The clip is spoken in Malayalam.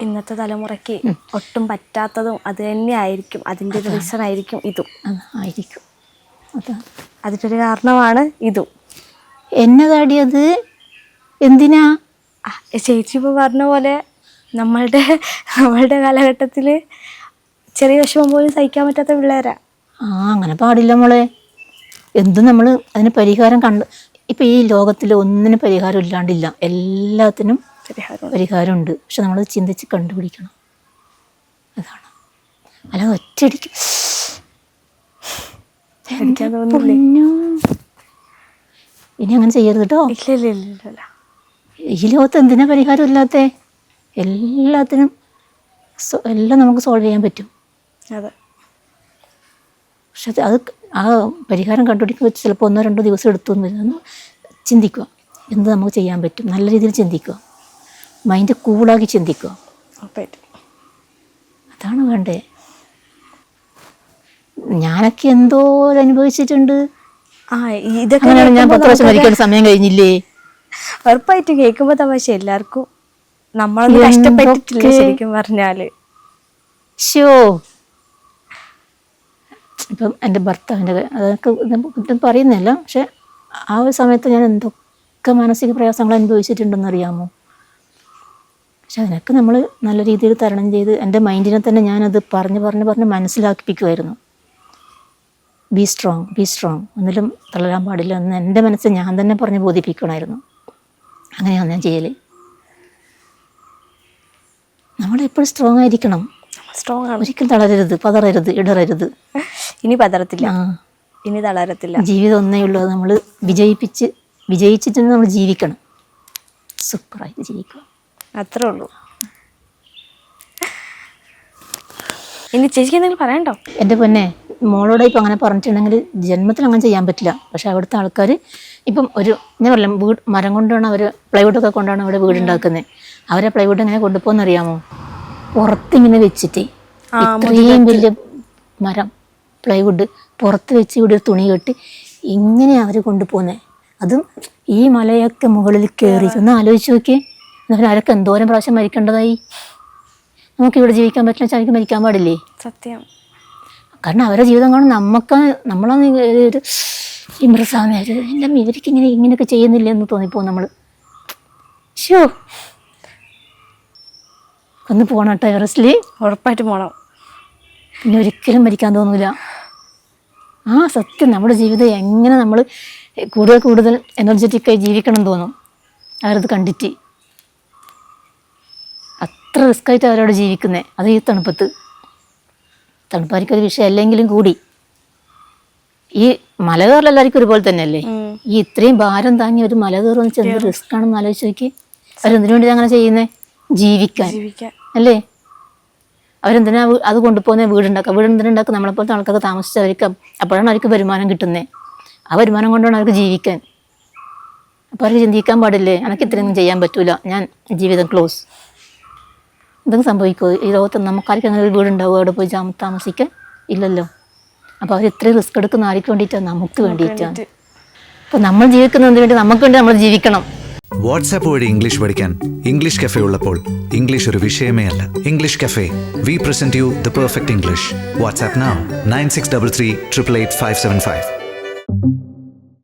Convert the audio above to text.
ഇന്നത്തെ തലമുറയ്ക്ക് ഒട്ടും പറ്റാത്തതും അത് തന്നെയായിരിക്കും അതിന്റെ ഒരു റീസൺ ആയിരിക്കും ഇതും. ആയിരിക്കും. അതാ. അതിന്റെ ഒരു കാരണമാണ് ഇതും. എന്നെ അത് എന്തിനാ? ചേച്ചി ഇപ്പോൾ പറഞ്ഞ പോലെ നമ്മളുടെ നമ്മളുടെ കാലഘട്ടത്തിൽ ചെറിയ വിഷമം പോലും സഹിക്കാൻ പറ്റാത്ത പിള്ളേരാ. ആ അങ്ങനെ പാടില്ല മോളെ. എന്തും നമ്മൾ അതിന് പരിഹാരം കണ്ട് ഇപ്പം ഈ ലോകത്തിൽ ഒന്നിനും പരിഹാരം ഇല്ലാണ്ടില്ല. എല്ലാത്തിനും പരിഹാരമുണ്ട് പക്ഷെ നമ്മൾ ചിന്തിച്ച് കണ്ടുപിടിക്കണം. അതാണ്. അല്ലാതെ ഒറ്റയടിക്ക് ഇനി അങ്ങനെ ചെയ്യരുത് കേട്ടോ ഈ ലോകത്ത് എന്തിനാ പരിഹാരം ഇല്ലാത്ത? എല്ലാത്തിനും എല്ലാം നമുക്ക് സോൾവ് ചെയ്യാൻ പറ്റും. അതെ. പക്ഷെ അത് അത് ആ പരിഹാരം കണ്ടുപിടിക്കുമ്പോൾ ചിലപ്പോൾ ഒന്നോ രണ്ടോ ദിവസം എടുത്തു എന്ന് ചിന്തിക്കുക. എന്ത് നമുക്ക് ചെയ്യാൻ പറ്റും. നല്ല രീതിയിൽ ചിന്തിക്കുക. മൈൻഡ് കൂളാക്കി ചിന്തിക്കുക അതാണ് വേണ്ടേ? ഞാനൊക്കെ എന്തോ അനുഭവിച്ചിട്ടുണ്ട്. അങ്ങനെയാണ് ഞാൻ കേൾക്കുമ്പോ പത്ത് വർഷം മരിക്കാൻ സമയം കഴിഞ്ഞില്ലേ? ഉറപ്പായിട്ട് കേൾക്കുമ്പോൾ തമാശ എല്ലാവർക്കും നമ്മളൊന്നും കഷ്ടപ്പെട്ടിട്ടില്ല ശരിക്കും പറഞ്ഞാൽ. ഷോ ഇപ്പം എന്റെ ഭർത്താവിന്റെ അതൊക്കെ പറയുന്നില്ല. പക്ഷെ ആ ഒരു സമയത്ത് ഞാൻ എന്തൊക്കെ മാനസിക പ്രയാസങ്ങൾ അനുഭവിച്ചിട്ടുണ്ടെന്ന് അറിയാമോ? പക്ഷെ അതിനൊക്കെ നമ്മൾ നല്ല രീതിയിൽ തരണം ചെയ്ത് എന്റെ മൈൻഡിനെ തന്നെ ഞാനത് പറഞ്ഞ് പറഞ്ഞ് പറഞ്ഞ് മനസ്സിലാക്കിപ്പിക്കുമായിരുന്നു. ബി സ്ട്രോങ് ബി സ്ട്രോങ് ഒന്നിലും തളരാൻ പാടില്ല എന്ന് എന്റെ മനസ്സ് ഞാൻ തന്നെ പറഞ്ഞ് ബോധിപ്പിക്കണമായിരുന്നു അങ്ങനെയാണ് ഞാൻ ചെയ്യൽ നമ്മളെപ്പോഴും സ്ട്രോങ് ആയിരിക്കണം. സ്ട്രോങ് ആണ്. ഒരിക്കലും തളരരുത് പതറരുത് ഇടറരുത്. ഇനി പതറത്തില്ല. ഇനി തളരത്തില്ല. ജീവിതം ഒന്നേ ഉള്ളൂ നമ്മൾ വിജയിപ്പിച്ച് വിജയിച്ചിട്ട് നമ്മൾ ജീവിക്കണം. സൂപ്പറായിട്ട് ജീവിക്കുക. അത്രേ ഉള്ളൂ. ഇനി ചേച്ചിക്ക് എന്തെങ്കിലും പറയണ്ടോ എന്റെ പൊന്നെ മോളോട് ഇപ്പം അങ്ങനെ പറഞ്ഞിട്ടുണ്ടെങ്കിൽ ജന്മത്തിൽ അങ്ങനെ ചെയ്യാൻ പറ്റില്ല. പക്ഷെ അവിടുത്തെ ആൾക്കാർ ഇപ്പം ഒരു ഞാൻ പറയാം വീട് മരം കൊണ്ടാണ് അവർ പ്ലൈവുഡൊക്കെ കൊണ്ടാണ് അവിടെ വീട് ഉണ്ടാക്കുന്നത് അവരെ പ്ലൈവുഡ് എങ്ങനെ കൊണ്ടുപോകുന്ന അറിയാമോ? പുറത്തിങ്ങനെ വെച്ചിട്ട് ഇത്രയും വലിയ മരം പ്ലൈവുഡ് പുറത്ത് വെച്ച് ഇവിടെ ഒരു തുണി കെട്ടി ഇങ്ങനെ അവർ കൊണ്ടുപോകുന്നത് അതും ഈ മലയൊക്കെ മുകളിൽ കയറി ഒന്ന് ആലോചിച്ച് നോക്കിയേ. എന്നാൽ അവരൊക്കെ എന്തോരം പ്രാവശ്യം മരിക്കേണ്ടതായി? നമുക്ക് ഇവിടെ ജീവിക്കാൻ പറ്റില്ല വെച്ചാൽ അവർക്ക് മരിക്കാൻ പാടില്ലേ? സത്യം. കാരണം അവരുടെ ജീവിതം കാണും. നമുക്ക് നമ്മളാണ് ഒരു ഇമ്രസ്വാമി എല്ലാം ഇവർക്ക് ഇങ്ങനെ ഇങ്ങനെയൊക്കെ ചെയ്യുന്നില്ല എന്ന് തോന്നിപ്പോ നമ്മൾ ഷോ ഒന്ന് പോണം കേട്ടോ എവറസ്റ്റിൽ. ഉറപ്പായിട്ട് പോകണം പിന്നെ ഒരിക്കലും മരിക്കാൻ തോന്നൂല. ആ സത്യം. നമ്മുടെ ജീവിതം എങ്ങനെ നമ്മൾ കൂടുതൽ കൂടുതൽ എനർജറ്റിക്കായി ജീവിക്കണം എന്ന് തോന്നും. അവരത് കണ്ടിട്ട്. അത്ര റിസ്ക് ആയിട്ട് അവരവിടെ ജീവിക്കുന്നത് അത് ഈ തണുപ്പത്ത്. തണുപ്പായിരിക്കും ഒരു വിഷയം അല്ലെങ്കിലും കൂടി. ഈ മലകയറിലെല്ലാവർക്കും ഒരുപോലെ തന്നെയല്ലേ. ഈ ഇത്രയും ഭാരം താങ്ങി ഒരു മല കയറുന്ന എന്ത് റിസ്ക് ആണെന്ന് ആലോചിച്ച് നോക്കി അവരെന്തിനു വേണ്ടി അങ്ങനെ ചെയ്യുന്നത് ജീവിക്കാൻ. അല്ലേ? അവരെന്തിനാ അത് കൊണ്ടുപോകുന്ന? വീടുണ്ടാക്കുക വീട് എന്തിനുണ്ടാക്കുക നമ്മളെപ്പോലത്തെ ആൾക്കാർക്ക് താമസിച്ച് അവർക്ക് അപ്പോഴാണ് അവർക്ക് വരുമാനം കിട്ടുന്നത് ആ വരുമാനം കൊണ്ടാണ് അവർക്ക് ജീവിക്കാൻ. അപ്പോൾ അവർക്ക് ചിന്തിക്കാൻ പാടില്ലേ? എനിക്ക് ഇത്രയൊന്നും ചെയ്യാൻ പറ്റൂല. ഞാൻ ജീവിതം ക്ലോസ് എന്തെങ്കിലും സംഭവിക്കുമോ ഈ ലോകത്ത് നമുക്കാർക്കും അങ്ങനെ ഒരു വീടുണ്ടാവുമോ അവിടെ പോയി ജാമ താമസിക്കാൻ? ഇല്ലല്ലോ. അപ്പോൾ അവർ ഇത്രയും റിസ്ക് എടുക്കുന്ന ആർക്ക് വേണ്ടിയിട്ടാണ് നമുക്ക് വേണ്ടിയിട്ടാണ് അപ്പോൾ നമ്മൾ ജീവിക്കുന്നതിന് വേണ്ടി നമുക്ക് വേണ്ടി നമ്മൾ ജീവിക്കണം. വാട്സാപ്പ് വഴി ഇംഗ്ലീഷ് പഠിക്കാൻ ഇംഗ്ലീഷ് കഫേ ഉള്ളപ്പോൾ ഇംഗ്ലീഷ് ഒരു വിഷയമേ അല്ല. English cafe. We present you the perfect English WhatsApp nine six double three triple eight five seven five